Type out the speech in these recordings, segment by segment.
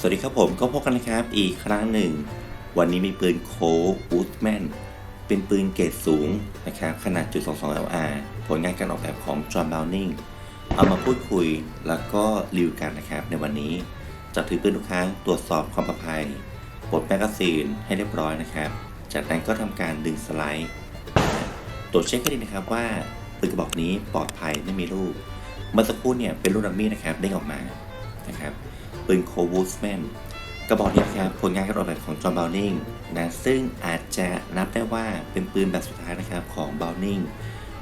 สวัสดีครับผมก็พบกันนะครับอีกครั้งหนึ่ง วันนี้มีปืนโคบูสแมนเป็นปืนเกรดสูงนะครับขนาดจุด22 LR ผลงานการออกแบบของจอห์นบ o วนิงเอามาพูดคุยแล้วก็รีวิวกันนะครับในวันนี้จะถือปืนทุกครั้งตรวจสอบความปลอดภัยปลดแมกกาซีนให้เรียบร้อยนะครับ จากนั้นก็ทำการดึงสไลด์ตรวจเช็คให้ดีนะครับว่าปืนกระบอกนี้ปลอดภัยไม่มีลูกเมื่อสักครู่เนี่ยเป็นลูกดัมมี่นะครับเด้งออกมานะครับ ปืนโควูสแมนกระบอกนี้ครับผลงานการออกแบบของจอห์นบ o วนิงนะซึ่งอาจจะนับได้ว่าเป็นปืนแบบสุดท้ายนะครับของบ o วนิง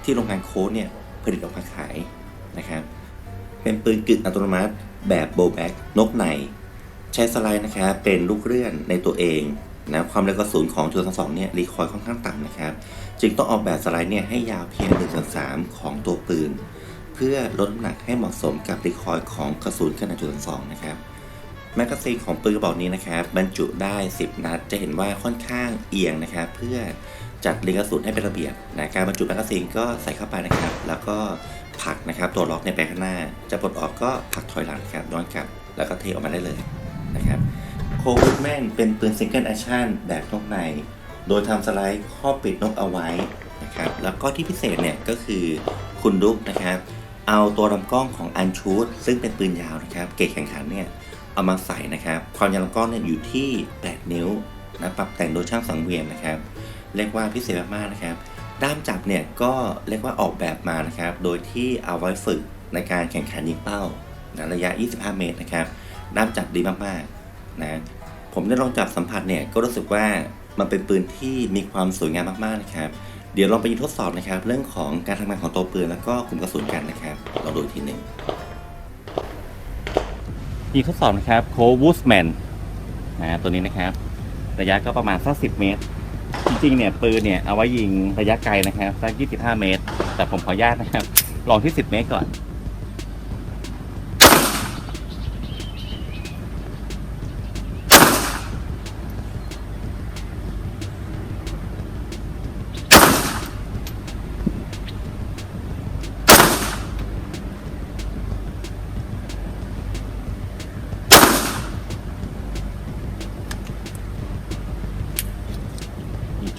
ที่โรงงานโค้ดเนี่ยผลิตออกมาขายนะครับเป็นปืนกึ่งอัตโนมัติแบบโบแบ็กนกในใช้สไลด์นะครับเป็นลูกเลื่อนในตัวเองนะความเร็วกระสุนของจุดสองเนี่ยรีคอยล์ค่อนข้างต่ำนะครับ จึงต้องออกแบบสไลด์เนี่ยให้ยาวเพียง1นส่วนสามของตัวปืน เพื่อลดน้ำหนักให้เหมาะสมกับรีคอยล์ของกระสุนขนาดจุดสองนะครับ แมกกาซีนของปืนกระบอกนี้นะครับ บรรจุได้ 10 นัด จะเห็นว่าค่อนข้างเอียงนะครับ เพื่อจัดเรียงกระสุนให้เป็นระเบียบนะการบรรจุแมกกาซีนก็ใส่เข้าไปนะครับ แล้วก็ผลักนะครับ ตัวล็อกในยไปข้างหน้า จะปลดออกก็ผลักถอยหลังครับย้อนกลับ แล้วก็เทออกมาได้เลยนะครับโควูดแมนเป็นปืนซิงเกิลแอคชั่นแบบนกใน โดยทำสไลด์ครอบปิดนกเอาไว้นะครับ แล้วก็ที่พิเศษเนี่ยก็คือคุณดุ๊กนะครับ เอาตัวลำกล้องของอันชูดซึ่งเป็นปืนยาวนะครับ เกรดแข่งขันเนี่ย เอามาใส่นะครับ ความยาวลำกล้องเนี่ยอยู่ที่ 8 นิ้วนะปรับแต่งโดยช่างสังเวียนนะครับ เรียกว่าพิเศษมากๆนะครับ ด้ามจับเนี่ยก็เรียกว่าออกแบบมานะครับ โดยที่เอาไว้ฝึกในการแข่งขันยิงเป้านะระยะ 25 เมตรนะครับ ด้ามจับดีมากๆนะ ผมได้ลองจับสัมผัสเนี่ยก็รู้สึกว่ามันเป็นปืนที่มีความสวยงามมากๆนะครับ เดี๋ยวลองไปทดสอบนะครับ เรื่องของการทำงานของตัวปืนแล้วก็กลุ่มกระสุนกันนะครับลองดูทีหนึ่ง ยิงทดสอบนะครับโควูสแมนนะตัวนี้นะครับ ระยะก็ประมาณสักสิเมตร จริงๆเนี่ยปืนเนี่ยเอาไว้ยิงระยะไกลนะครับสักยี่สิบห้าเมตร แต่ผมขออนุญาตนะครับ ลองที่สิบเมตรก่อน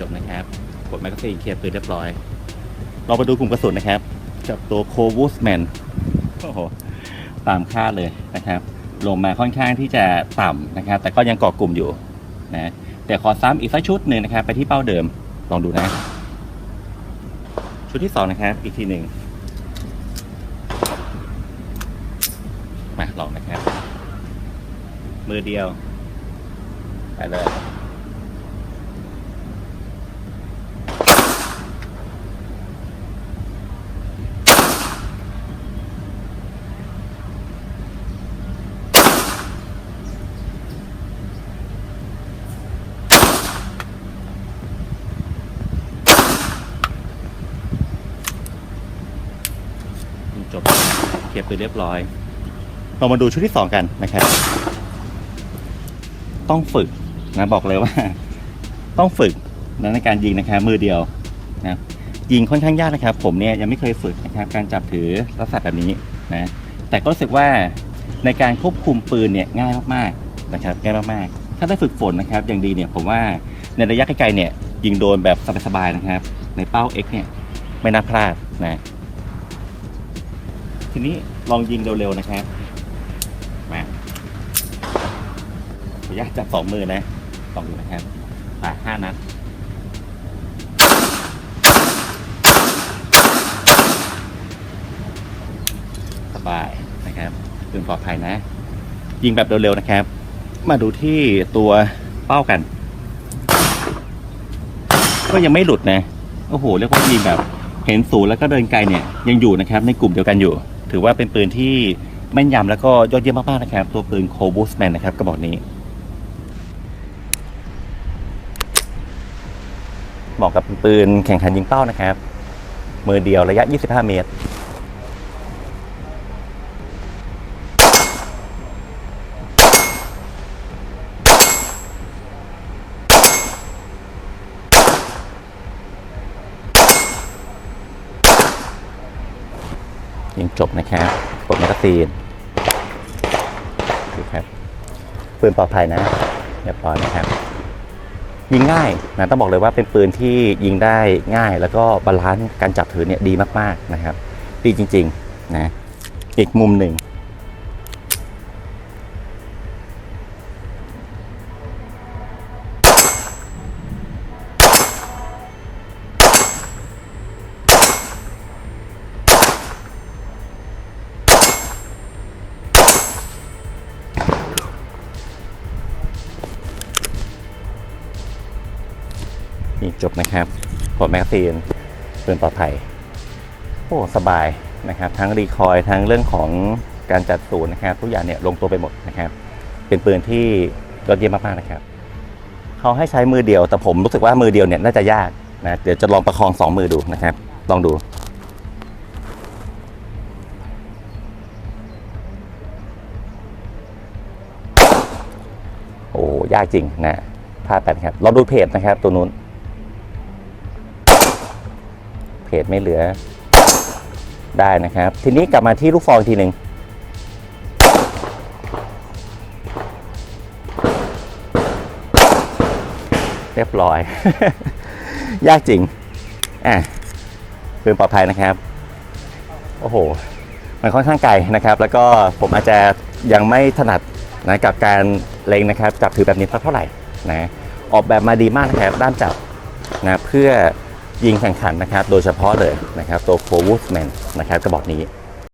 บนะครับ กดแมกกาซีนเคลียร์ปืนเรียบร้อย เราไปดูกลุ่มกระสุนนะครับ กับตัวโควูสแมนโอ้โหตามคาดเลยนะครับ ลงมาค่อนข้างที่จะต่ำนะครับ แต่ก็ยังเกาะกลุ่มอยู่นะแต่ขอซ้ำอีกสักชุดหนึ่งนะครับ ไปที่เป้าเดิมลองดูนะ ชุดที่สองนะครับ อีกทีหนึ่งมาลองนะครับ มือเดียวไปเลย จบเคลียร์ปืนเรียบร้อย เรามาดูชุดที่สองกันนะครับ ต้องฝึกนะบอกเลยว่า ต้องฝึกนะในการยิงนะครับมือเดียวนะยิงค่อนข้างยากนะครับ ผมเนี่ยยังไม่เคยฝึกนะครับการจับถือลักษณะแบบนี้นะแต่ก็รู้สึกว่าในการควบคุมปืนเนี่ยง่ายมากๆนะครับง่ายมากๆถ้าได้ฝึกฝนนะครับ อย่างดีเนี่ยผมว่าในระยะไกลๆเนี่ยยิงโดนแบบสบายๆนะครับ ในเป้า X เนี่ยไม่น่าพลาดนะ ทีนี้ลองยิงเร็วๆนะครับมาขออนุญาตจับสองมือนะลองดูนะครับป่าห้านัดสบายนะครับปืนปลอดภัยนะ ยิงแบบเร็วๆนะครับ มาดูที่ตัวเป้ากัน ก็ยังไม่หลุดนะ โอ้โห เรียกว่ายิงแบบเห็นศูนย์แล้วก็เดินไกลเนี่ยยังอยู่นะครับในกลุ่มเดียวกันอยู่ ถือว่าเป็นปืนที่แม่นยำแล้วก็ยอดเยี่ยมมากๆนะครับ ตัวปืนโคบูสแมนนะครับกระบอกนี้เหมาะกับปืนแข่งขันยิงเป้านะครับ มือเดียวระยะ 25 เมตร ยิงจบนะครับกดแมกกาซีนดูครับปืนปลอดภัยนะเรียบร้อยนะครับ ยิงง่ายนะต้องบอกเลยว่าเป็นปืนที่ยิงได้ง่าย แล้วก็บาลานซ์การจับถือเนี่ยดีมากๆนะครับ ดีจริงๆนะอีกมุมหนึ่งี่จบนะครับปลดแมกซีนปืนปลอดภัยโอ้สบายนะครับ ทั้งรีคอยทั้งเรื่องของการจัดศูนย์นะครับ ทุกอย่างเนี่ยลงตัวไปหมดนะครับ เป็นปืนที่ยอดเยี่ยมมากๆนะครับเขาให้ใช้มือเดียว แต่ผมรู้สึกว่ามือเดียวเนี่ยน่าจะยากนะเดี๋ยวจะลองประคองสองมือดูนะครับ ลองดูโอ้ยากจริงนะพลาดไปนครับลองดูเพจนะครับ ตัวนู้น เพจไม่เหลือได้นะครับ ทีนี้กลับมาที่ลูกฟองทีหนึ่งเรียบร้อย ยากจริง อะปืนปลอดภัยนะครับ โอ้โห มันค่อนข้างไกลนะครับ แล้วก็ผมอาจจะยังไม่ถนัดนะกับการเล็งนะครับ จับถือแบบนี้เท่าไหร่นะ ออกแบบมาดีมากนะครับ ด้านจับนะเพื่อ ยิงแข่งขันนะครับ โดยเฉพาะเลยนะครับตัวโฟวูสแมนนะครับกระบอกนี้